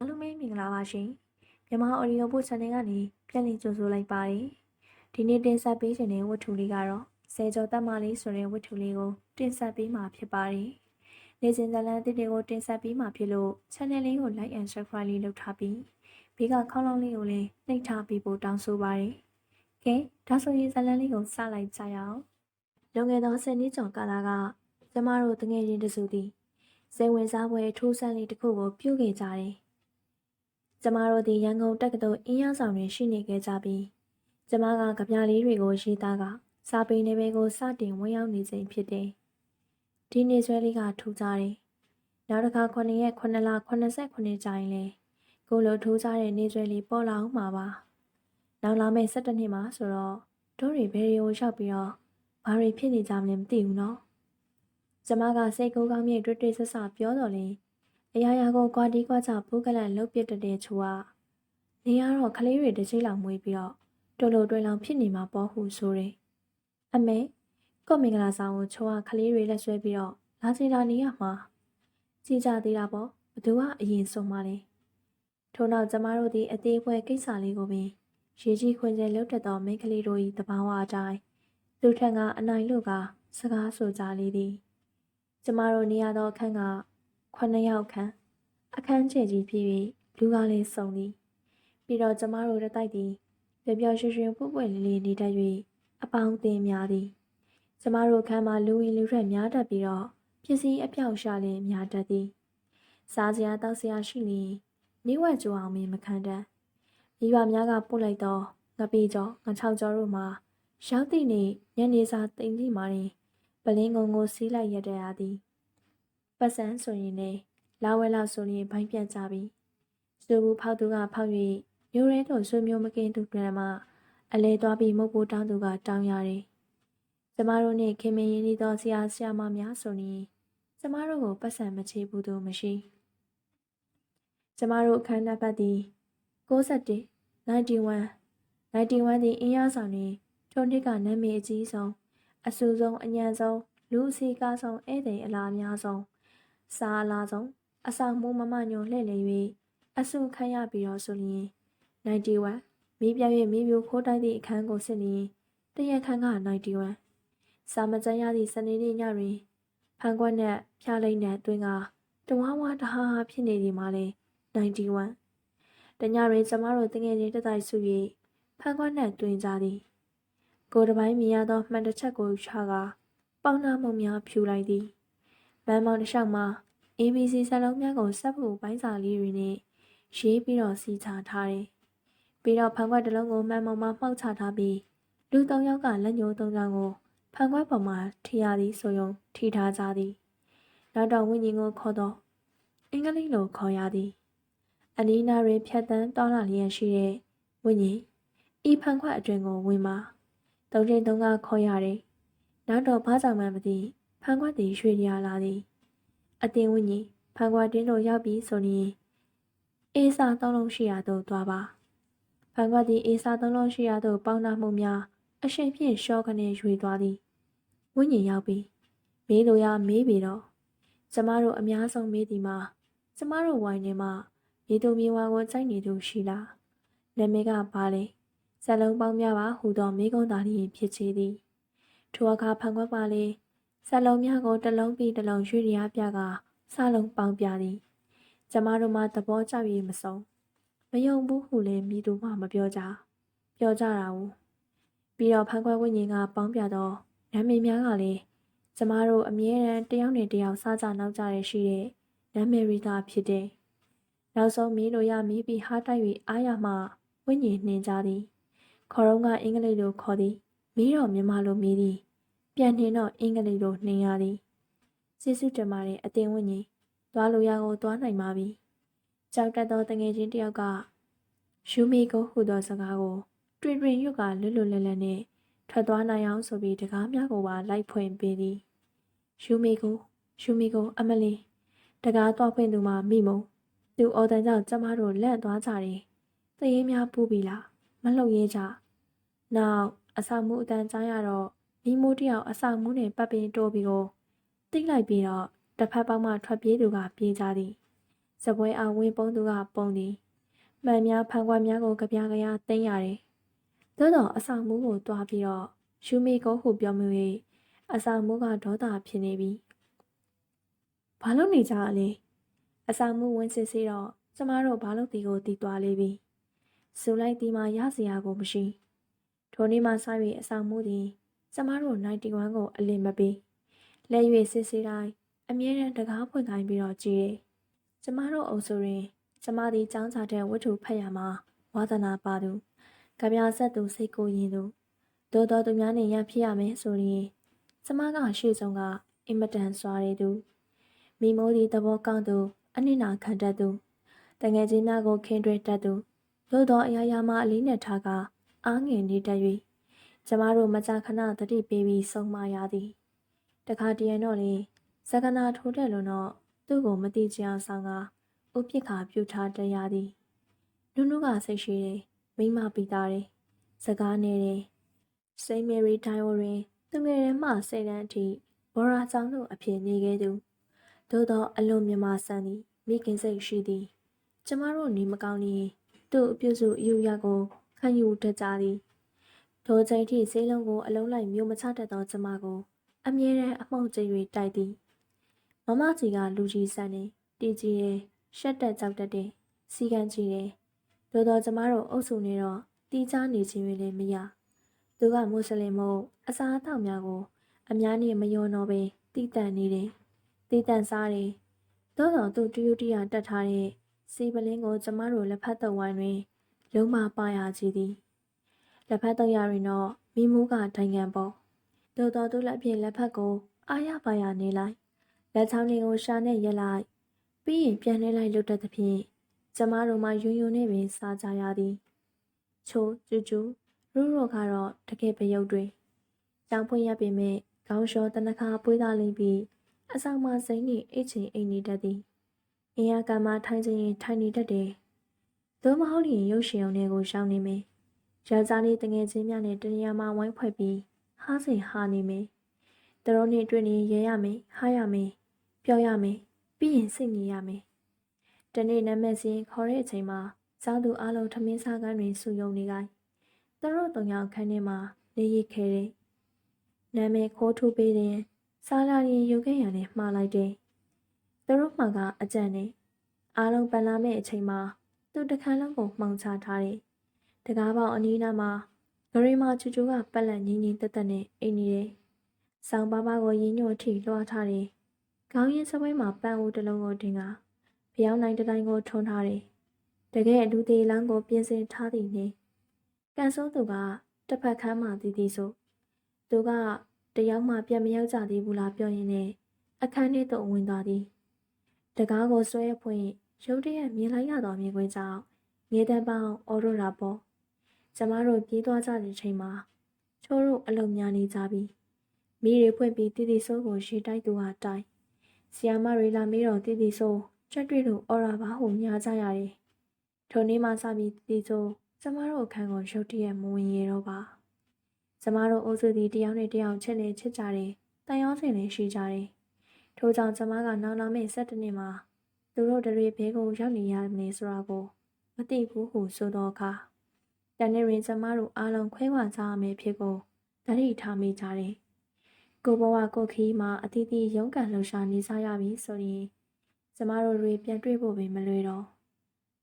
အားလုံးပဲမင်္ဂလာပါရှင်မြန်မာအော်ဒီယိုဘုတ်ချန်နယ်ကနေပြန်လည်ကြိုဆိုလိုက်ပါတယ်ဒီနေ့တင်ဆက်ပေးခြင်းတဲ့ဝတ္ထုလေးကတော့ဆယ်ကျော်တက်မလေးဆိုတဲ့ဝတ္ထုလေးကိုတင်ဆက်ပေးမှာဖြစ်ပါတယ်နေစဉ်ဇလန်အသစ်တွေကိုတင်ဆက်ပေးမှာဖြစ်လို့ channel လေးကို like and subscribe လေးလုပ်ထားပြီးဘေးကခေါင်းလောင်းလေးကိုလည်းနှိပ်ထားပြီးပို့တောင်းဆိုပါတယ်ကဲဒါဆိုရင်ဇလန်လေးကိုစလိုက်ကြရအောင်လွန်ခဲ့သော10နှစ်ကျော်ကာလကကျမတို့တငယ်ချင်းတစုသည်စိတ်ဝင်စားဖွယ်ထိုးဆန်းလေးတစ်ခုကိုပြုခဲ့ကြတယ် ကျမတို့ဒီရန်ကုန်တက္ကသိုလ်အင်းရဆောင်တွင်ရှိနေခဲ့ကြပြီးကျမကကြပြလေးတွေကိုရေးသားကစာပေနယ်ပယ်ကိုစတင်ဝင်ရောက်နေချိန်ဖြစ်တယ်ဒီနေ့ဆွဲလေးကထူကြတယ်နောက်တစ်ခါ9ရက်9လ89ကြာရင်လေကိုလိုထူးကြတဲ့နေ့ဆွဲလေးပေါ်လာအောင်မှာပါနောက်လာမယ့်17နှစ်မှာဆိုတော့တို့တွေဘယ်တွေကိုရောက်ပြီးတော့ဘာတွေဖြစ်နေကြမလဲမသိဘူးနော်ကျမကစိတ်ကူးကောင်းမြင့်တွေ့တွေ့ဆဆပြောတော်လေ အရာရာကိုကွာတီးကွာချပူးကလန်လှုပ်ပစ်တဲ့ချူကနေရတော့ကလေးတွေတစ်ချိန်လောက်မွေးပြီးတော့တော်လိုတွင်လောင်ဖြစ်နေမှာပေါ့ဟုဆိုတယ်အမေကော့မင်္ဂလာဆောင်ကိုချိုးကကလေးတွေလက်ဆွဲပြီးတော့လာချင်တာနေရမှာကြည်ကြသေးတာပေါ့ဘသူကအရင်ဆုံးပါလဲထို့နောက်ကျမတို့ဒီအသေးဖွဲကိစ္စလေးကိုပင်ရေကြီးခွင်ကျဲလှုပ်တက်သောမိန်းကလေးတို့၏တဘာဝအတိုင်းသူထက်ကအနိုင်လို့ကစကားဆိုကြလေသည် ကျမတို့နေရသောအခန်းက 9ယောက်ခန့်အခန်းကျယ်ကြီးဖြစ်၍လူကားလေးစုံသည်ပြီးတော့ကျမတို့တစ်တိုက်သည်ပျော်ပျော်ရွှင်ရွှင်ပွပွလေးလေးနေတတ်၍အပေါင်းအသင်းများသည်ကျမတို့ခန်းမှာလူဝင်လူထွက်များတတ်ပြီးတော့ပစ္စည်းအပြောက်ရှာလင်းများတတ်သည်စားစရာတောက်စရာရှိလျင်နေဝက်ကြိုအောင်မင်းမခံတတ်မိဘများကပို့လိုက်တော့ငပေကျော်ငချောက်ကျော်တို့မှာရောက်သည့်နေ့ညနေစာတင်ကြီးမာရင်ပလင်းကုံကိုစီးလိုက်ရတဲ့အားသည် ပတ်စံဆိုရင်လည်းလာဝဲလောက်ဆိုရင်ဘိုင်းပြတ်ကြပြီစူဘူးဖောက်သူကဖောက်၍မျိုးရဲတို့ဆွေမျိုးမကင်းသူကမှအလဲသွားပြီးမုတ်ပိုးတောင်းသူကတောင်းရတယ်ကျမတို့နဲ့ခင်မင်းရင်းနှီးသောဆရာဆရာမများဆိုရင်ကျမတို့ကိုပတ်စံမချေဘူးသူမရှိကျမတို့အခမ်းအနားပတ်သည်61 91 91ဒီအင်းရဆောင်တွင်ထိုနှစ်ကနာမည်အကြီးဆုံးအဆူဆုံးအညံဆုံးလူအစီကားဆုံးဧည့်သည်အလားအများဆုံး စားအလားဆုံးအဆောင်မှုမမညုံလှည့်လည်၍အဆူခံရပြီးတော့ဆိုရင်91မိပြ၍မိမျိုးခိုးတိုက်သည့်အခန်းကိုစစ်လျင်တရက်ခန်းက91စာမကျန်ရသည့်စနေနေ့ညတွင်ဖန်ခွက်နဲ့ဖျားလိမ့်နဲ့တွင်ကတဝါဝါတဟာဟာဖြစ်နေဒီမှာလေ91တညတွင်ကျမတို့တငယ်ချင်းတတိုက်စု၍ဖန်ခွက်နဲ့တွင်ကြသည်ကိုယ်တစ်ပိုင်းမြင်ရသောမှန်တစ်ချက်ကိုချကာပေါင်းနာမှုများဖြူလိုက်သည် မန်းမောင်တစ်လျှောက်မှာ ABC စက်လုံးများကိုစက်ဖို့ပိုင်းစာလေးတွေနဲ့ရေးပြီးတော့စီချထားတယ်။ပြီးတော့ဖန်ခွက်တစ်လုံးကိုမှန်မောင်မှာမှောက်ချထားပြီးလူသုံးယောက်ကလက်ညှိုးသုံးချောင်းကိုဖန်ခွက်ပေါ်မှာထိရသည်ဆိုယုံထိထားကြသည်။နောက်တော့ဝိညာဉ်ကိုခေါ်တော့အင်္ဂလိပ်လိုခေါ်ရသည်။အနီးနားတွင်ဖြတ်တန်းတောင်းလာလျက်ရှိတဲ့ဝိညာဉ်ဤဖန်ခွက်အတွင်ကိုဝင်ပါ။သုံးချိန်သုံးကခေါ်ရတယ်။နောက်တော့ဘာကြောင့်မှမသိ ဖန်ခွက်သည်ရွှေရလာသည်။အတင်းဝိညာဉ်ဖန်ခွက်တင်းတို့ရောက်ပြီးဆိုရင်အေးစာသုံးလုံးရှိရာသို့သွားပါ။ဖန်ခွက်သည်အေးစာသုံးလုံးရှိရာသို့ပေါင်းနာမှုများအရှိန်ဖြင့်ရှော့ကနေရွေသွားသည်။ဝိညာဉ်ရောက်ပြီးမေးလိုရမေးပြီးတော့ကျမတို့အများဆုံးမေးသည်မှာကျမတို့ဝိုင်းထဲမှာမြေသူမြေဝါကိုစိုက်နေသူရှိလား။နာမည်ကဘာလဲ။ဇလုံးပေါင်းများပါဟူသောမိကုံးသားလျင်ဖြစ်ချေသည်။ထိုအခါဖန်ခွက်ပါလေ ဇလုံးများကိုတစ်လုံးပြီးတစ်လုံးရွေရပြကစလုံးပေါင်းပြသည်။ကျမတို့မှသဘောကျ၍မဆုံးမယုံဘူးဟုလည်းမိသူမှမပြောကြ။ပြောကြတာဘူး။ပြီးတော့ဖန်ခွက်ဝိညာဉ်ကပေါင်းပြတော့နာမည်များကလည်းကျမတို့အမြဲတမ်းတယောက်နဲ့တယောက်စားကြနောက်ကြရရှိတဲ့နာမည်ရီသာဖြစ်တယ်။နောက်ဆုံးမီးလိုရမီးပြီးဟားတိုက်၍အားရမှဝိညာဉ်နှင်ကြသည်။ခေါ်တော့ကအင်္ဂလိပ်လိုခေါ်သည်မီးတော့မြန်မာလိုမီးသည် ပြန်နှင်တော့အင်္ဂလိပ်လိုနှင်ရသည်။ကျေးဇူးတင်ပါတယ်အတင်ဝိညာဉ်သွားလိုရကိုသွားနိုင်ပါပြီ။ကြောက်တတ်သောတငယ်ချင်းတယောက်ကယူမီကိုဟူသောစကားကိုတွင်တွင်ရွတ်ကလွတ်လွတ်လပ်လပ်နဲ့ထွက်သွားနိုင်အောင်ဆိုပြီးတကားများကိုပါလိုက်ဖွင့်ပေးသည်ယူမီကိုယူမီကိုအမလီတကားတော့ဖွင့်သူမှမိမုံသူအော်တန်ကြောင့်ကျမတို့လက်သွားကြတယ်သရေများပူပြီလားမလှုပ်ရဲကြနောက်အဆောင်မှုအတန်ကြားရတော့ မိမိုးတယောက်အဆောင်မှုနဲ့ပတ်ပင်တိုးပြီးကိုတိတ်လိုက်ပြီးတော့တစ်ဖက်ပေါက်မှထွက်ပြေးသူကပြေးကြသည်စပွဲအားဝင်ပုံးသူကပုံသည်မှန်များဖန်ခွက်များကိုကြပြားကြရသိမ်းရတယ်သို့တော့အဆောင်မူးကိုတွားပြီးတော့ရှူမီကိုဟုပြောမှု၍အဆောင်မူးကဒေါသဖြစ်နေပြီဘာလို့နေကြလဲအဆောင်မူးဝင်စစ်စီတော့ကျမတို့ဘာလို့ဒီကိုတီးသွားလေပြီစူလိုက်ဒီမှာရစရာကိုမရှိထိုနေ့မှစ၍အဆောင်မူးသည် ကျမတို့91ကိုအလင်မပေးလဲ၍စစ်စီတိုင်းအမြဲတမ်းတကားဖွင့်ခိုင်းပြီးတော့ကြည်တယ်ကျမတို့အုပ်စုတွင်ကျမသည်ចောင်းစာတဲ့ဝတ္ထုဖတ်ရမှာဝါသနာပါသူကြပြဆက်သူစိတ်ကိုရင်သူသို့တော်သူများနဲ့ရဖြစ်ရမယ်ဆိုရင်ကျမကရှေ့ဆုံးကအင်မတန်စွာရည်သူမိမိုးသည်သဘောကောင်းသူအနစ်နာခံတတ်သူတငယ်ချင်းများကိုခင်တွဲတတ်သူသို့တော်အရာရာမှအလေးနဲ့ထားကအားငယ်နေတတ်၍ ကျမတို့မကြာခဏတတိပေးပြီးဆုံးမရသည်တခါတရံတော့လေစကနာထိုးတယ်လို့တော့သူ့ကိုမတိချအောင်ဆောင်ကဥပြစ်ခါပြုထားတရသည်နုနုကစိတ်ရှိတယ်မိမပီတာတယ်စကားနေတယ်စိန့်မေရီဒိုင်ယိုတွင်သူငယ်ရမှစိတ်တန်းအထိဘော်ရာဆောင်တို့အဖြစ်နေခဲ့သူသို့သောအလွန်မြမဆန်သည်မိခင်စိတ်ရှိသည် ကျမတို့နေမကောင်းနေသူ့အပြုစုအယူရကိုခံယူတတ်ကြသည် ထိုချိန်ထိဆေးလုံးကိုအလုံးလိုက်မျိုးမချတတ်သောကျမကိုအမြဲတမ်းအမှုန့်ကျ၍တိုက်သည်မမကြီးကလူကြီးဆန်နေတည်ကြည်တယ်ရှက်တက်ကြောက်တတ်တယ်စီကံကြည့်တယ်သို့တော့ကျမတို့အုပ်စုနေတော့တီးခြားနေခြင်းတွေလည်းမရသူကမွတ်စလင်မို့အစားအသောက်များကို အများနဲ့မယုံတော့ပဲတီးတန့်နေတယ်တီးတန့်စားတယ်သို့တော့သူတယူတရတက်ထားတဲ့စီပလင်းကိုကျမတို့လက်ဖက်သက်ဝိုင်းတွင်လုံးမပါရကြည်သည် လက်ဖက်သက်ရရင်တော့မိမိုးကဒိုင်ငံပေါ့သို့တော်သူလက်ဖြင့်လက်ဖက်ကိုအားရပါရနေလိုက်လက်ချောင်းလေးကိုရှာနဲ့ရက်လိုက်ပြီးရင်ပြန်လှည့်လိုက်လွတ်တဲ့သဖြင့်ကျမတို့မှယွန်းယွန်းနဲ့ပင်စားကြရသည်ချိုးကျူးကျူးရူးရောကတော့တကယ်ပယုတ်တွေတောင်ဖွင့်ရပေမဲ့ခေါင်းလျှောတနခါပွေးသားလိမ့်ပြီးအဆောင်မစိမ့်နှင့်အိတ်ချင်အိမ်နေတတ်သည်အင်အားကမှထိုင်ချင်ရင်ထိုင်နေတတ်တယ်သို့မဟုတ်ရင်ရုပ်ရှင်အောင်တွေကိုရှောင်းနေမယ် ယောက်ျားလေးတငယ်ချင်းများနဲ့တနေရာမှာဝိုင်းဖွဲ့ပြီးဟားစင်ဟာနေမယ်တတော်နဲ့တွေ့နေရဲရမယ်ဟားရမယ်ပြောရမယ်ပြီးရင်စိတ်ငြိမ်ရမယ်တနေ့နမက်စင်းခေါ်တဲ့အချိန်မှာစောင်းသူအလုံးထမင်းစားကန်းတွေစုယုံနေကြ။သူတို့တုံယောက်ခန်းထဲမှာနေရခဲတယ်။နာမည်ခိုးထုတ်ပေးတဲ့စားလာရင်ရုပ်ခဲ့ရနဲ့မှားလိုက်တယ်။သူတို့မှကအကြံနဲ့အားလုံးပန်လာမဲ့အချိန်မှာသူတခန်းလုံးကိုမှောင်ချထားတယ်။ တကားပေါက်အနီးနားမှာဂရီမာချူချူကပက်လက်ငင်းငင်းတက်တက်နဲ့အိမ်နေတယ်။ဆောင်းပါးပါးကိုရင်းညွတ်ထိလွှားထားတယ်။ခေါင်းရင်းစပွဲမှာပန်းဦးတစ်လုံးကိုတင်ကဖျောင်းနိုင်တိုင်းကိုထုံထားတယ်။တကယ်လူသေးလောင်းကိုပြင်ဆင်ထားသည်နှင့်ကန်ဆိုးသူကတစ်ဖက်ခန်းမှတည်တည်ဆိုသူကတယောက်မှပြန်မရောက်ကြသေးဘူးလားပြောရင်းနဲ့အခန်းထဲသို့ဝင်သွားသည်တကားကိုဆွဲဖွင့်ရုတ်တရက်မြင်လိုက်ရသောမြင်ကွင်းကြောင့်ငေးတန်းပေါင်းအော်ရိုရာပေါ် ကျမတို့ပြေးသွားကြတဲ့ချိန်မှာချိုးတို့အလုံများနေကြပြီမိတွေဖွင့်ပြီးတည်တည်ဆိုးကိုရှေ့တိုက်သူဟာတိုက်ဆီယာမတွေလာမေးတော့တည်တည်ဆိုးကြက်တွေ့လို့အော်ရာပါဟုညာကြရတယ်ထိုနေ့မှစပြီးတည်တည်ဆိုးကျမတို့အခန်းကိုရုတ်တရက်မဝင်ရတော့ပါကျမတို့အုပ်စုသည်တယောက်နဲ့တယောက်ချစ်နေချစ်ကြတယ်တန်ရောစင်လည်းရှိကြတယ်ထို့ကြောင့်ကျမကနောင်နောင်မဲ့၁၇နှစ်မှာသူတို့တွေဘဲကိုရောက်နေရမလဲဆိုတာကိုမသိဘူးဟုဆိုတော့အခါ တနေ့ရင်ကျမတို့အားလုံးခွဲခွာကြရမယ်ဖြစ်ကိုတတိထားမိကြတယ်ကိုဘဝကိုခီးမှာအတီးတီးရုန်းကန်လှူရှာနေစားရပြီဆိုရင်ကျမတို့တွေပြန်တွေ့ဖို့ပဲမလွယ်တော့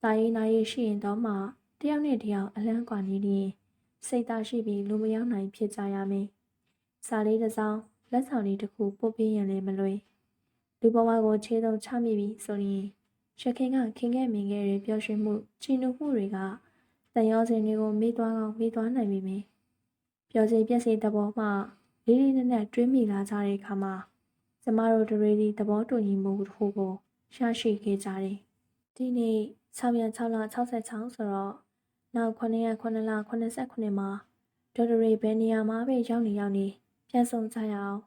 တာရင်နာရီရှိရင်တော့မှတယောက်နဲ့တယောက်အလန်းကွာနေရင်စိတ်သားရှိပြီးလူမရောက်နိုင်ဖြစ်ကြရမယ်စာလေးတစ်စောင်းလက်ဆောင်လေးတစ်ခုပို့ပေးရင်လည်းမလွယ်လူဘဝကိုခြေဆုံးချမိပြီဆိုရင်ရခင်ကခင်ခဲ့မြင်ခဲ့တဲ့ပျော်ရွှင်မှုချီနှူမှုတွေက တန်ရောစင်တွေကိုမေးသွားကောင်းမေးသွားနိုင်ပြီမယ်ပျော်စီပြည့်စည်သဘောမှလေးလေးနက်နက်တွေးမိလာကြတဲ့အခါမှာကျမတို့တို့တွေသဘောတူညီမှုတစ်ခုကိုရရှိခဲ့ကြတယ်ဒီနေ့6ရက်6လ66ဆိုတော့နောက်9ရက်9လ89မှာဒေါက်တာရေဘယ်နေရာမှာပဲရောက်နေရောက်နေပြန်ဆောင်ကြရအောင်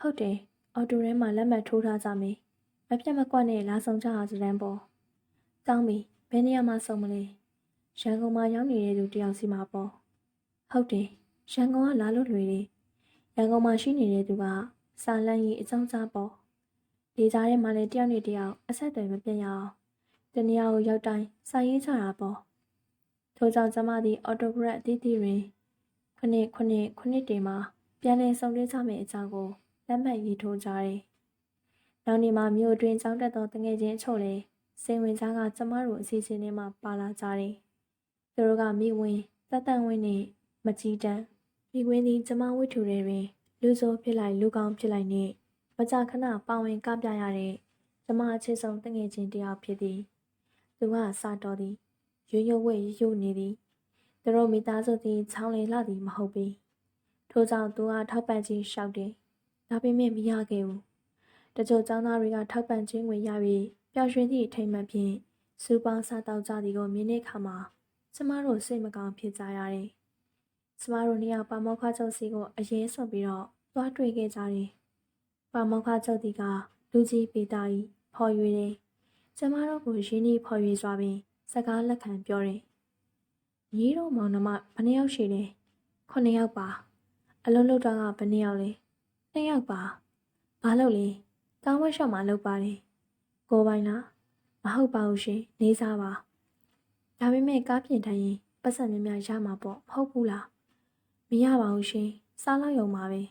ဟုတ်တယ်အော်တိုထဲမှာလက်မှတ်ထိုးထားကြမယ်မပြတ်မကွက်နဲ့လာဆောင်ကြအောင်စတန်းပေါ်တောင်းပြီဘယ်နေရာမှာဆောင်မလဲ ရန်ကုန်မှာရောက်နေတဲ့သူတယောက်စီမှာပေါ့ဟုတ်တယ်ရန်ကုန်ကလာလို့လွယ်တယ်ရန်ကုန်မှာရှိနေတဲ့သူကစာလန်းကြီးအကြောင်းကြားပေါ့ဒီကြားထဲမှာလည်းတယောက်နဲ့တယောက်အဆက်အသွယ်မပြတ်ရအောင်တနေရာကိုရောက်တိုင်းစာရေးချတာပေါ့ထို့ကြောင့်ကျမသည်အော်တိုဂရက်အသီးသီးတွင်ခုနှစ်ခုနှစ်ခုနှစ်တင်မှာပြန်လည်ဆောင်တွေ့ကြမယ့်အကြောင်းကိုလက်မှတ်ရေးထိုးကြတယ်။နောက်နေ့မှာမြို့အတွင်းကျောင်းတက်သောတငယ်ချင်းအချို့လည်းစိန်ဝင်စားကကျမတို့အစီအစဉ်ထဲမှာပါလာကြတယ်။ သူတို့ကမိဝင်တတ်တန်ဝင်းနဲ့မကြီးတန်းမိဝင်းသည်ကျမဝိထုတွေတွင်လူဆိုးဖြစ်လိုက်လူကောင်းဖြစ်လိုက်နဲ့မကြာခဏပါဝင်ကပြရတဲ့ကျမအချစ်ဆုံးတငယ်ချင်းတစ်ယောက်ဖြစ်သည်။သူကစာတော်သည်ရွရွဝဲရွနေသည်။သူတို့မိသားစုသည်ချောင်းလေလှသည်မဟုတ်ပေ။ထို့ကြောင့်သူကထောက်ပံ့ခြင်းလျှောက်တယ်။ဒါပေမဲ့မရခဲ့ဘူး။တချို့ចောင်းသားတွေကထောက်ပံ့ခြင်းဝင်ရပြီးပျော်ရွှင်သည့်အထိမ်းအမှတ်ဖြင့်စူပေါင်းစားတောက်ကြသည်ကိုမြင်တဲ့အခါမှာ ကျမတို့စိတ်မကောင်းဖြစ်ကြရတယ်။ကျမတို့နှစ်ယောက်ပါမောက္ခချုပ်စီကိုအရင်ဆွပြီးတော့သွားတွေ့ခဲ့ကြတယ်။ပါမောက္ခချုပ်ဒီကလူကြီးပေတာကြီးဖော်ရွေတယ်။ကျမတို့ကိုရင်းနှီးဖော်ရွေစွာပင်စကားလက်ခံပြောတယ်။ညီတို့မောင်နှမဘယ်နှယောက်ရှိလဲ။ခုနှစ်ယောက်ပါ။အလုံးလုံးတောင်းကဘယ်နှယောက်လဲ။နှစ်ယောက်ပါ။ဘာလို့လဲ။ကောင်းဝက်ရှော့မှာလုပ်ပါတယ်။ကိုပိုင်လား။မဟုတ်ပါဘူးရှင်။နေစားပါ။ ဒါပေမဲ့ကားပြင်ထိုင်ရင်ပတ်စံများများရမှာပေါ့မဟုတ်ဘူးလား။မရပါဘူးရှင်။စားလောက်ရုံပါပဲ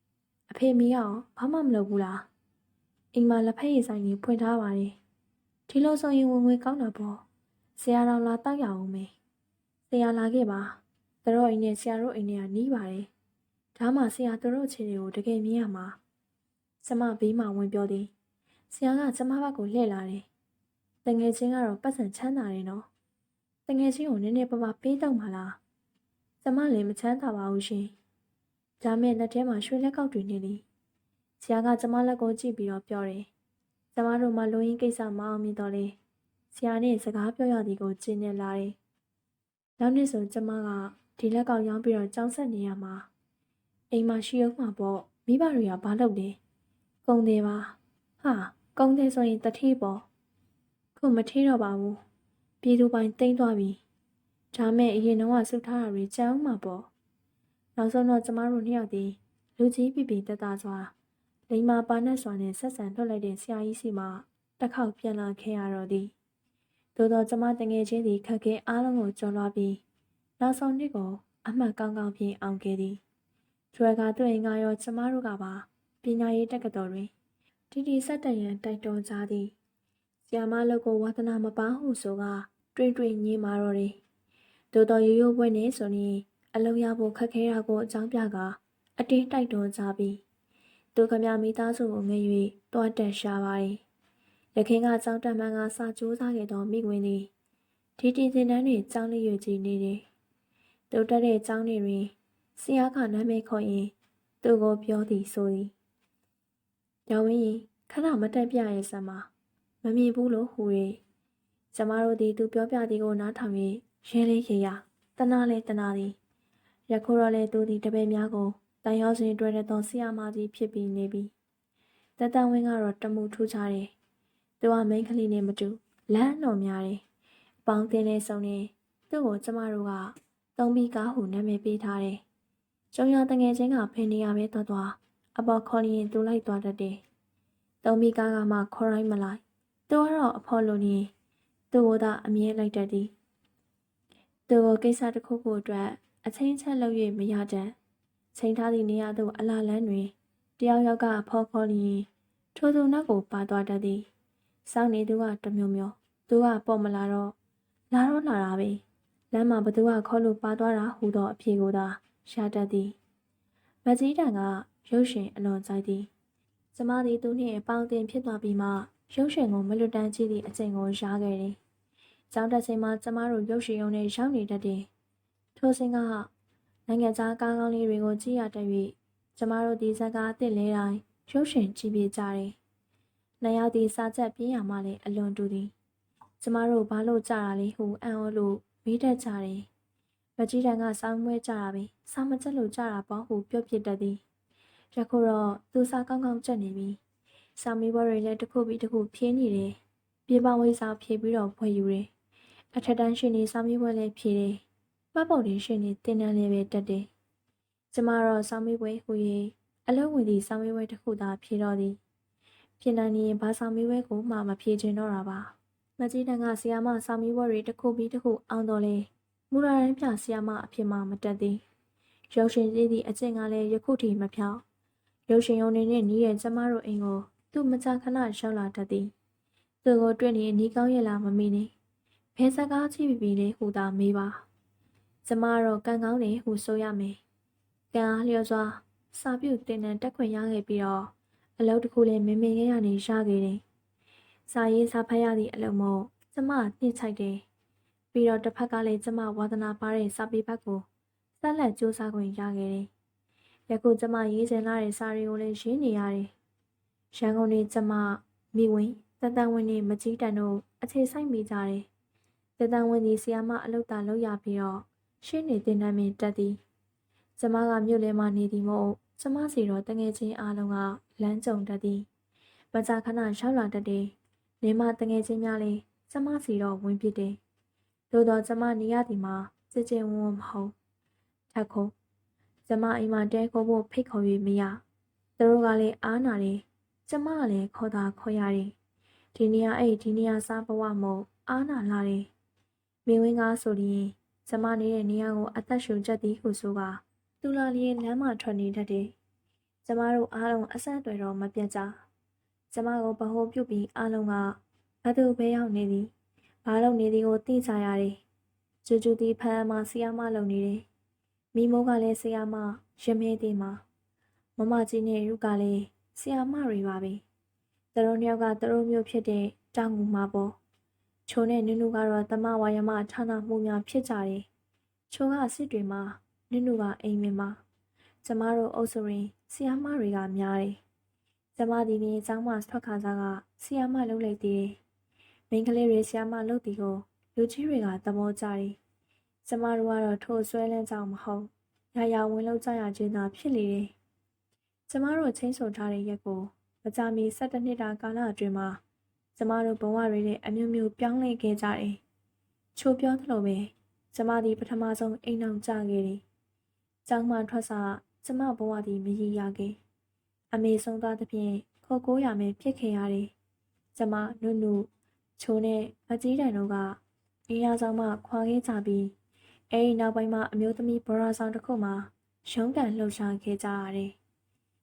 ။အဖေမီးအောင်ဘာမှမလုပ်ဘူးလား။အိမ်မှာလက်ဖက်ရည်ဆိုင်ကြီးဖွင့်ထားပါတယ်။ဒီလိုဆိုရင်ဝင်ငွေကောင်းတာပေါ့။ဆရာတော်လာတောက်ရအောင်မေ။ဆရာလာခဲ့ပါ။သူတို့အိမ်နဲ့ဆရာတို့အိမ်နဲ့ကနီးပါတယ်။ဒါမှဆရာသူတို့ခြေတွေကိုတကယ်မြင်ရမှာ။ကျမဘေးမှာဝင်ပြောသည်။ဆရာကကျမဘက်ကိုလှည့်လာတယ်။တငယ်ချင်းကတော့ပတ်စံချမ်းသာတယ်နော်။ တငယ်ချင်းကိုနည်းနည်းပါးပါးပေးတော့မှာလား။ကျမလည်းမချမ်းသာပါဘူးရှင်။ဒါမဲ့လက်ထဲမှာရွှေလက်ကောက်တွေနေသည်။ဆရာကကျမလက်ကိုကြည့်ပြီးတော့ပြောတယ်။ကျမတို့မှလူရင်းကိစ္စမအောင်မြင်တော့လေ။ဆရာနဲ့စကားပြောရသည်ကိုကျင်းနေလာတယ်။နောက်နေ့ဆိုကျမကဒီလက်ကောက်ရောင်းပြီးတော့ကြောင်းဆက်နေရမှာ။အိမ်မှာရှိအောင်မှာပေါ့မိဘတွေကဘာလုပ်လဲ။ကုံတယ်ပါ။ဟာကုံတယ်ဆိုရင်တတိပေါ့။ခုမထေးတော့ပါဘူး။ ပြည်သူပိုင်တိမ့်သွားပြီ။ဒါမဲ့အရင်တော့ကဆုထားတာတွေကြောင်းမှာပေါ့။နောက်ဆုံးတော့ကျမတို့နှစ်ယောက်ဒီလူကြီးပြပြတက်တာစွာလိမ္မာပါနဲ့စွာနဲ့ဆက်ဆံလွှတ်လိုက်တဲ့ဆရာကြီးစီမှာတစ်ခေါက်ပြန်လာခဲ့ရတော့သည်။သို့တော့ကျမတငယ်ချင်းသည်ခက်ခဲအားလုံးကိုကျော်လွှားပြီးနောက်ဆုံးနှစ်ကိုအမှတ်ကောင်းကောင်းဖြင့်အောင်ခဲ့သည်။ကျွဲကသူ့အိမ်ကရောကျမတို့ကပါပညာရေးတက္ကသိုလ်တွင်တီတီဆက်တရန်တိုက်တွန်းကြသည်။ဆီယမလုပ်ကိုဝါသနာမပါဟုဆိုက တွင်တွင်ညင်းမာတော့တယ်။သို့တော့ရိုးရိုးပွဲနေဆိုရင်အလုံးရဖို့ခက်ခဲတာကိုအကြောင်းပြကအတင်းတိုက်တွန်းကြပြီးသူခမမိသားစုကိုငဲ့၍တွားတက်ရှာပါတယ်။ရခင်ကကြောင်းတက်မှန်ကစာကြိုးစားခဲ့သောမိကွင်းသည်ဒီတီစင်တန်းတွင်ကြောင်းလေးရွကြည့်နေတယ်။သူတက်တဲ့ကြောင်းတွေတွင်ဆရာကနာမည်ခေါ်ရင်သူ့ကိုပြောသည်ဆိုသည်။ရောင်ဝင်းရင်ခဏမတက်ပြရဲ့ဆံမှာမမြင်ဘူးလို့ဟူ၍ ကျမတို့သည်သူပြောပြသည်ကိုနားထောင်၍ရဲလေးရေရတနာလေတနာသည်ယခုတော့လေသူသည်တပည့်များကိုတန်ရောက်စဉ်တွေ့တဲ့သောဆီယာမကြီးဖြစ်ပြီးနေပြီတတန်ဝင်းကတော့တမှုထူးခြားတယ်သူကမိန်းကလေးနဲ့မတူလမ်းတော်များတယ်အပေါင်းတင်နေဆုံးနေသူ့ကိုကျမတို့ကသုံးပြီးကားဟုနာမည်ပေးထားတယ်ကျုံရတငယ်ချင်းကဖင်နေရပဲသွားသွားအပေါ်ခေါ်ရင်သူလိုက်သွားတတ်တယ်သုံးပြီးကားကမှခေါ်ရိုင်းမလိုက်သူကတော့အဖော်လိုနေ သူ့ကိုသာအမြဲလိုက်တတ်သည်သူကိုကိစ္စတစ်ခုခုအတွက်အချင်းချက်လုပ်၍မရတတ်ချိန်ထားသည့်နေရာသို့အလာလန်းတွင်တယောက်ယောက်ကဖော်ခေါ်လျင်ထိုသူနောက်ကိုပါသွားတတ်သည်စောင့်နေသူကတမျိုးမျိုးသူကပေါ်မလာတော့လာတော့လာတာပဲလမ်းမှာဘသူကခေါ်လို့ပါသွားတာဟူသောအဖြေကိုသာရှာတတ်သည်မကြီးတန်ကရုပ်ရှင်အလွန်ကြိုက်သည်ကျမသည်သူနှင့်အပေါင်းအသင်းဖြစ်သွားပြီးမှရုပ်ရှင်ကိုမလွတ်တမ်းကြည့်သည့်အချိန်ကိုရှားခဲ့သည်။ ကျောင်းတက်ချိန်မှာကျမတို့ရုပ်ရှင်ရုံနဲ့ရောက်နေတတ်တယ်။ထိုစဉ်ကနိုင်ငံခြားကားကောင်းလေးတွေကိုကြည့်ရတတ်၍ကျမတို့ဒီဇက်ကားအစ်စ်လဲတိုင်းရုပ်ရှင်ကြည့်ပြကြတယ်။နှစ်ယောက်ဒီစာချက်ပြင်းရမှလည်းအလွန်တူသည်။ကျမတို့ဘာလို့ကြတာလဲဟုအံ့ဩလို့မေးတတ်ကြတယ်။မကြီးတန်ကစောင်းမွဲကြတာပဲ။စာမချက်လို့ကြတာပေါ့ဟုပြောပြတတ်သည်။ယခုတော့သူစာကောင်းကောင်းကြက်နေပြီ။စာမေးပွဲတွေလည်းတစ်ခုပြီးတစ်ခုဖြင်းနေတယ်။ပြေပေါင်းဝိစာဖြည့်ပြီးတော့ဖွယ်ယူတယ်။ အထက်တန်းရှင်နေစာမေးပွဲလည်းဖြည့်တယ်။မှတ်ပုံတင်ရှင်နေတင်တန်းလေးပဲတက်တယ်။ကျမတော့စောင်းမေးပွဲဟူ၍အလုံးဝင်သည့်စောင်းမေးပွဲတစ်ခုသာဖြေတော့သည်။ဖြစ်နိုင်နေရင်ဘာဆောင်မီဝဲကိုမှမဖြေချင်တော့တာပါမကြီးတန်ကဆီယာမဆောင်မီဝဲတွေတစ်ခုပြီးတစ်ခုအောင်တော်လဲမူရာရန်ပြဆီယာမအဖြစ်မှမတက်သေးရုပ်ရှင်ကြီးသည့်အကျင့်ကလည်းယခုထိမဖြောင်းရုပ်ရှင်ရုံနေနဲ့နီးရဲ့ကျမတို့အိမ်ကိုသူ့မကြခဏရောက်လာတတ်သည်သူ့ကိုတွေ့နေနီးကောင်းရဲ့လားမမေးနေ ဖဲစကားချိပြီးပြီလေဟူသာမေးပါကျမတော့ကံကောင်းတယ်ဟူဆိုရမယ်ကံအားလျော်စွာစာပြုတ်တင်တန်းတက်ခွင့်ရခဲ့ပြီးတော့အလုပ်တစ်ခုလည်းမင်းမင်းရရနေရခဲ့တယ်စာရေးစာဖတ်ရသည့်အလုပ်မို့ကျမနှိမ့်ချိုက်တယ်ပြီးတော့တစ်ဖက်ကလည်းကျမဝါသနာပါတဲ့စာပေဘက်ကိုဆက်လက်စူးစမ်းခွင့်ရခဲ့တယ်ယခုကျမရေးချင်လာတဲ့စာတွေကိုလည်းရေးနေရတယ်ရန်ကုန်နေကျမမိဝင်တန်တန်ဝင်နေမကြီးတန်တို့အခြေဆိုင်မိကြတယ် တန်တန်ဝင်ဒီဆီယာမအလုပ်တာလုပ်ရပြီးတော့ရှင်းနေတင်တမ်းမင်းတက်သည်ကျမကမြို့လဲမှာနေသည်မို့ကျမစီတော့တငယ်ချင်းအားလုံးကလမ်းကြုံတတ်သည်မကြာခဏရောက်လာတတ်တယ်နေမတငယ်ချင်းများလည်းကျမစီတော့ဝင်ဖြစ်တယ်သို့တော့ကျမနေရသည်မှာကြည်ကြင်ဝန်းဝန်းမဟုတ်ထက်ခုံကျမအိမ်မှာတဲခိုးဖို့ဖိတ်ခေါ်၍မရသူတို့ကလည်းအားနာတယ်ကျမကလည်းခေါ်တာခေါ်ရတယ်ဒီနေရာအဲ့ဒီနေရာစားဘဝမို့အားနာလာတယ် မိဝင်းကားဆိုရင်ကျမနေတဲ့နေရာကိုအသက်ရှူချက်သည်ဟုဆိုကသူလာလျင်လမ်းမထွက်နေတတ်တယ်ကျမတို့အားလုံးအဆက်အသွယ်တော့မပြတ်ကြကျမကိုဗဟိုပြုတ်ပြီးအားလုံးကဘသူပဲရောက်နေသည်ဘာလုပ်နေသည်ကိုသိကြရတယ်ကျူကျူတီဖမ်းမဆီယာမလုပ်နေတယ်မိမိုးကလည်းဆီယာမရမဲသေးမှာမမကြီးနဲ့ရုကလည်းဆီယာမတွေပါပဲသူတို့နှစ်ယောက်ကသူတို့မျိုးဖြစ်တဲ့တောင်ငူမှာပေါ့ ချိုနဲ့နုနုကတော့တမဝါယမဌာနမှုများဖြစ်ကြတယ်။ချိုကစစ်တွေမှာနုနုကအိမ်ဝင်မှာကျမတို့အုပ်စုရင်ဆီယာမတွေကများတယ်။ကျမဒီနေ့ကျောင်းမှထွက်ခါစားကဆီယာမလှုပ်လိုက်သေးတယ်။မိန်းကလေးတွေဆီယာမလှုပ်တီကိုလူကြီးတွေကသဘောကျတယ်။ကျမတို့ကတော့ထိုဆွဲလန်းကြောင်မဟုတ်။ရာရာဝင်လောက်ကြရခြင်းသာဖြစ်လေတယ်။ကျမတို့ချင်းဆုံထားတဲ့ရက်ကိုမကြမီ၁၇နှစ်တာကာလအတွင်းမှာ ကျမတို့ဘဝတွေနဲ့အမျိုးမျိုးပြောင်းလဲခဲ့ကြတယ်ချိုးပြောသလိုပဲကျမဒီပထမဆုံးအိမ်အောင်ကြခဲ့တယ်ကျောင်းမှထွက်စာကျမဘဝသည်မရည်ရခဲ့အမေဆုံးသွားသဖြင့်ခေါ်ကိုးရမယ်ဖြစ်ခဲ့ရတယ်ကျမနုနုချိုးနဲ့မကြီးတန်တို့ကအင်းရဆောင်မှခွာခဲ့ကြပြီးအဲဒီနောက်ပိုင်းမှာအမျိုးသမီးဘော်ရာဆောင်တစ်ခုမှာရုံးကန်လှုပ်ရှားခဲ့ကြရတယ်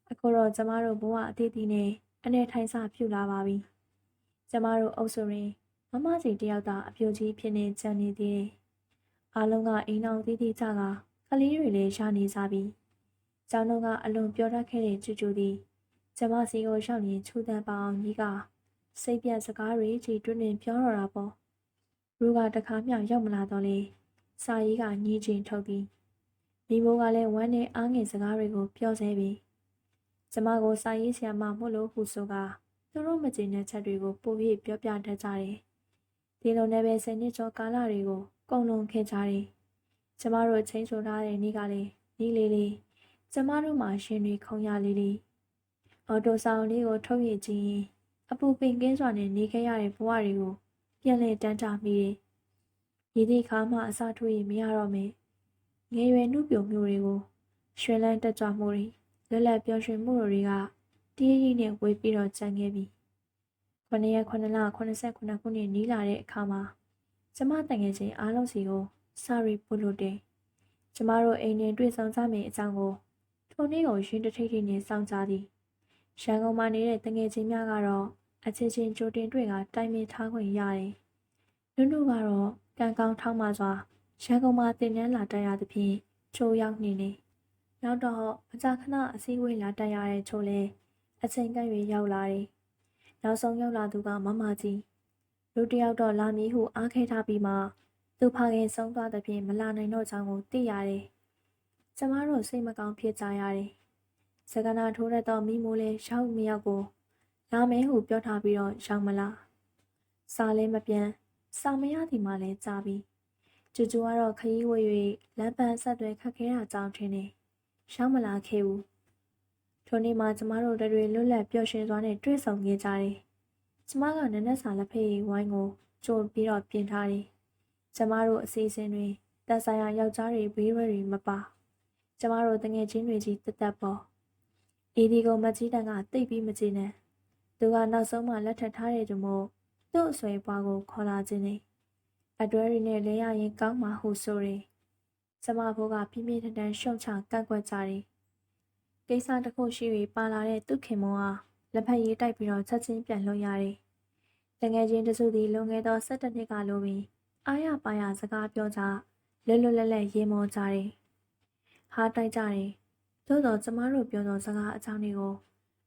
အခုတော့ကျမတို့ဘဝအသေးသေးနဲ့အနေထိုင်စပြုလာပါပြီ ကျမတို့အုပ်စုရင်မမစီတယောက်သာအပြိုကြီးဖြစ်နေကြံနေသေးတယ်အားလုံးကအိမ်အောင်သေးသေးကြကကလေးတွေလည်းရနေကြပြီ။ကျောင်းတော်ကအလွန်ပြောတတ်ခဲ့တဲ့ကျူကျူသည်ကျမစီကိုရောက်ရင်ချူတန်ပါအောင်ကြီးကစိတ်ပြတ်စကားတွေကြည်တွင်းတွင်ပြောတော့တာပေါ့။ရူကတခါမျှရောက်မလာတော့လေစာရေးကညှိချင်းထုတ်သည်။မိမိုးကလည်းဝမ်းနဲ့အားငယ်စကားတွေကိုပြောဆဲပြီ။ကျမကိုစာရေးဆရာမမို့လို့ဟုဆိုက သူတို့မကျေနပ်ချက်တွေကိုပိုပြီးပြောပြတတ်ကြတယ်။ဒီလိုနဲ့ပဲဆယ်နှစ်ကျော်ကာလတွေကိုကုန်လွန်ခဲ့ကြတယ်။ကျမတို့ချင်းဆိုထားတဲ့နေ့ကလည်းနီးလေးလေးကျမတို့မှာရှင်တွေခုံရလေးလေးအော်တိုဆောင်လေးကိုထုတ်ရခြင်းရင်အပူပင်ကင်းစွာနဲ့နေခဲ့ရတဲ့ဘဝတွေကိုပြန်လည်တန်းတာမိတယ်။ရည်သည့်ခါမှအစားထိုးရင်မရတော့မယ်။ငယ်ရွယ်နှုတ်ပြိုမှုတွေကိုရွှင်လန်းတက်ကြွမှုတွေလွတ်လပ်ပျော်ရွှင်မှုတွေက တည်ရည်နဲ့ဝေးပြီးတော့ကြံခဲ့ပြီ။9ရက်9လ89ခုနှစ်နီးလာတဲ့အခါမှာကျမတငယ်ချင်းအားလုံးစီကိုစာရီပို့လို့တယ်။ကျမတို့အိမ်တွင်တွေ့ဆုံကြမယ့်အကြောင်းကိုထိုနေ့ကိုရင်းတထိတ်ထိတ်နဲ့စောင့်ကြသည်။ရန်ကုန်မှာနေတဲ့တငယ်ချင်းများကတော့အချင်းချင်းကြိုတင်တွေ့ကတိုင်ပင်ထားခွင့်ရတယ်။နုနုကတော့ကံကောင်းထောင်းမှစွာရန်ကုန်မှာတင်နန်းလာတက်ရသဖြင့်ချိုးရောက်နေနေ။နောက်တော့မကြာခဏအစည်းအဝေးလာတက်ရတဲ့ချိုးလဲ အချိန်ကန့်၍ရောက်လာတယ်။နောက်ဆုံးရောက်လာသူကမမကြီးလူတယောက်တော့လာမည်ဟုအားခဲထားပြီးမှသူဖခင်ဆုံးသွားတဲ့ဖြင့်မလာနိုင်တော့ကြောင်းကိုသိရတယ်။ကျမတို့စိတ်မကောင်းဖြစ်ကြရတယ်။စကနာထိုးရတော့မိမိုးလေးရောက်မရောက်ကိုလာမဲဟုပြောထားပြီးတော့ရောက်မလား။စာလည်းမပြန်စာမရသည်မှလည်းကြားပြီးကျူကျူကတော့ခရီးဝေး၍လမ်းပန်းဆက်သွယ်ခက်ခဲတာကြောင့်ထင်နေရောက်မလာခဲ့ဘူး။ ထိုနေ့မှကျမတို့တွေလွတ်လပ်ပျော်ရွှင်စွာနဲ့တွေ့ဆုံခဲ့ကြတယ်။ကျမကနက်နက်စာလက်ဖက်ရည်ဝိုင်းကိုကြိုပြီးတော့ပြင်ထားတယ်။ကျမတို့အစီအစဉ်တွေတက်ဆိုင်ရာယောက်ျားတွေဘေးရွယ်တွေမပါကျမတို့တငယ်ချင်းတွေကြီးတက်တက်ပေါ်အေဒီကိုမကြီးတန်ကတိတ်ပြီးမကြည့်နဲ့သူကနောက်ဆုံးမှလက်ထပ်ထားတဲ့သူမို့သူ့အဆွေပွားကိုခေါ်လာခြင်းနေအတွဲရီနဲ့လဲရရင်ကောင်းမှဟုဆိုတယ်ကျမဘိုးကပြင်းပြင်းထန်ထန်ရှုံချကန့်ကွက်ကြတယ် ကိစ္စတစ်ခုရှိပြီးပါလာတဲ့သူခင်မောဟာလက်ဖက်ရည်တိုက်ပြီးတော့ချက်ချင်းပြန်လွှတ်ရတယ်တငယ်ချင်းတစုသည်လွန်ခဲ့သော၁၇နှစ်ကလိုပြီးအားရပါရစကားပြောကြလွတ်လွတ်လပ်လပ်ရေမောကြတယ်ဟာတိုက်ကြတယ်သို့တော့ကျမတို့ပြောသောစကားအကြောင်းတွေကို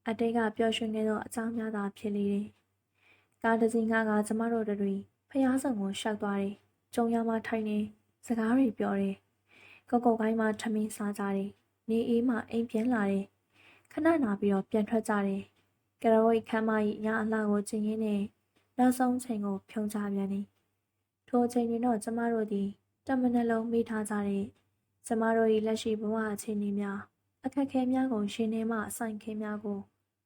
အတိတ်ကပျော်ရွှင်ခဲ့သောအကြောင်းများသာဖြစ်လေတယ်။ကားတစ်စီးငါကကျမတို့တို့တွေဖျားဆောင်ကိုရှောက်သွားတယ်။ကျုံရမထိုင်နေစကားတွေပြောတယ်။ကောက်ကောက်ကိုင်းမှာထမင်းစားကြတယ်။ နေအေးမှအိမ်ပြန်လာတယ်။ခဏနာပြီးတော့ပြန်ထွက်ကြတယ်။ကရဝိတ်ခမ်းမကြီးညအလှကိုကျင်းရင်းနဲ့နောက်ဆုံးချိန်ကိုဖြုံချပြန်တယ်။ထိုအချိန်တွင်တော့ကျမတို့သည်တမနလုံးမိထားကြတဲ့ကျမတို့၏လက်ရှိဘဝအခြေအနေများအခက်အခဲများကိုရှင်နေမှအဆိုင်ခဲများကို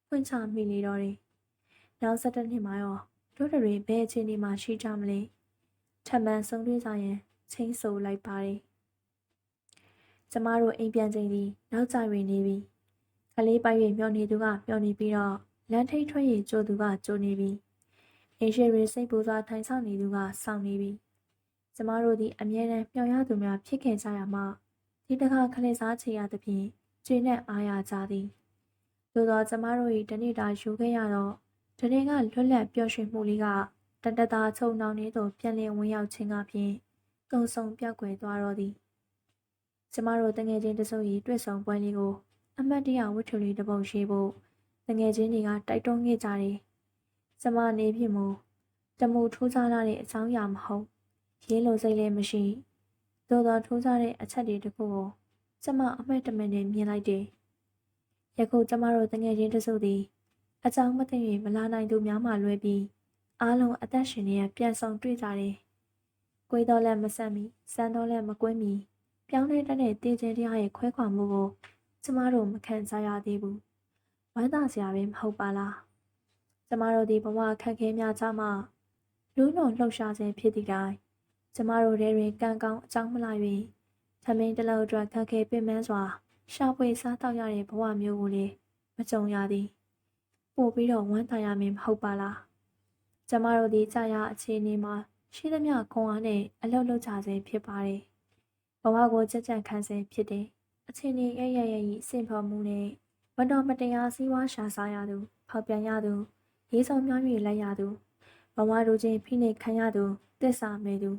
ဖွင့်ချမိလေတော့တယ်။နောက်ဆက်တဲ့နှစ်မှာရောတို့တွေဘယ်အခြေအနေမှာရှိကြမလဲ။ထပ်မံဆုံးတွေ့ကြရင်ချင်းဆိုလိုက်ပါတယ်။ ကျမတို့အိမ်ပြန်ချိန်ဒီနောက်ကျ၍နေပြီ။ကလေးပိုက်၍မျောနေသူကမျောနေပြီးတော့လမ်းထိတ်ထွက်၍ကြိုသူကကြိုနေပြီ။အိမ်ရှိရစိတ်ပူစွာထိုင်ဆောင်နေသူကစောင့်နေပြီ။ကျမတို့ဒီအမြဲတမ်းမျှော်ရသူများဖြစ်ခဲ့ကြရမှဒီတစ်ခါခလေးစားချေရသဖြင့်ကျင်းနဲ့အားရကြသည်သို့သောကျမတို့၏တနေ့တာယူခဲ့ရတော့တနေ့ကလွတ်လပ်ပျော်ရွှင်မှုလေးကတတတာချုံနှောင်းနေသို့ပြန်လည်ဝင်ရောက်ခြင်းကဖြင့်ကုံဆုံပြောက်ွယ်သွားတော့သည် ကျမတို့တငယ်ချင်းတစုံ၏တွေ့ဆုံပွဲလေးကိုအမတ်တရဝတ္ထုလေးတစ်ပုဒ်ရှိဖို့တငယ်ချင်းတွေကတိုက်တွန်းခဲ့ကြတယ်ကျမနေဖြစ်မူတမှုထူးခြားလာတဲ့အကြောင်းအရာမဟုတ်ရင်းလိုစိတ်လည်းမရှိသို့သောထူးခြားတဲ့အချက်တွေတခုကိုကျမအမှတ်တမဲ့နဲ့မြင်လိုက်တယ်။ယခုကျမတို့တငယ်ချင်းတစုသည်အကြောင်းမသိရင်မလာနိုင်သူများမှလွဲပြီးအားလုံးအသက်ရှင်နေရပြန်ဆောင်တွေ့ကြတယ်။ကိုယ်တော်လည်းမဆက်မီစံတော်လည်းမကွင်းမီ ပြောင်းလဲတဲ့တည်ခြင်းတရားရဲ့ခွဲခွာမှုကိုကျမတို့မခံစားရသေးဘူး။ဝမ်းသာစရာပဲမဟုတ်ပါလား။ကျမတို့ဒီဘဝခက်ခဲများကြမှလူးလုံးလှုပ်ရှားခြင်းဖြစ်သည့်တိုင်ကျမတို့တွေတွင်ကံကောင်းအကြောင်းမလာ၍သမင်းတလုံးအတွက်ခက်ခဲပင်ပန်းစွာရှာဖွေစားတောက်ရတဲ့ဘဝမျိုးကိုလည်းမကြုံရသည်ပို့ပြီးတော့ဝမ်းသာရမင်းမဟုတ်ပါလားကျမတို့ဒီကြာရအခြေအနေမှာရှိသမျှခွန်အားနဲ့အလုပ်လုပ်ကြစေဖြစ်ပါတယ်ဘ ဝကိုကြက်ကြက်ခံစေဖြစ်တယ်အခြေအနေရရရရစင်ဖော်မှုနဲ့မတော်မတရားစည်းဝါးရှာစားရသူဖောက်ပြန်ရသူရေးဆောင်များ၍လိုက်ရသူဘဝတို့ချင်းဖိနှိပ်ခံရသူတစ္ဆာမဲ့သူ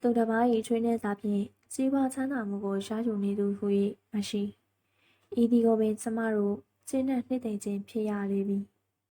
သူတစ်ပါး၏ချွေးနှဲစာဖြင့်စီးပွားချမ်းသာမှုကိုရယူနေသူဟူ၍မရှိဤဒီကိုပင်ကျမတို့ကျင်းတဲ့နှစ်သိမ့်ခြင်းဖြစ်ရလေပြီ။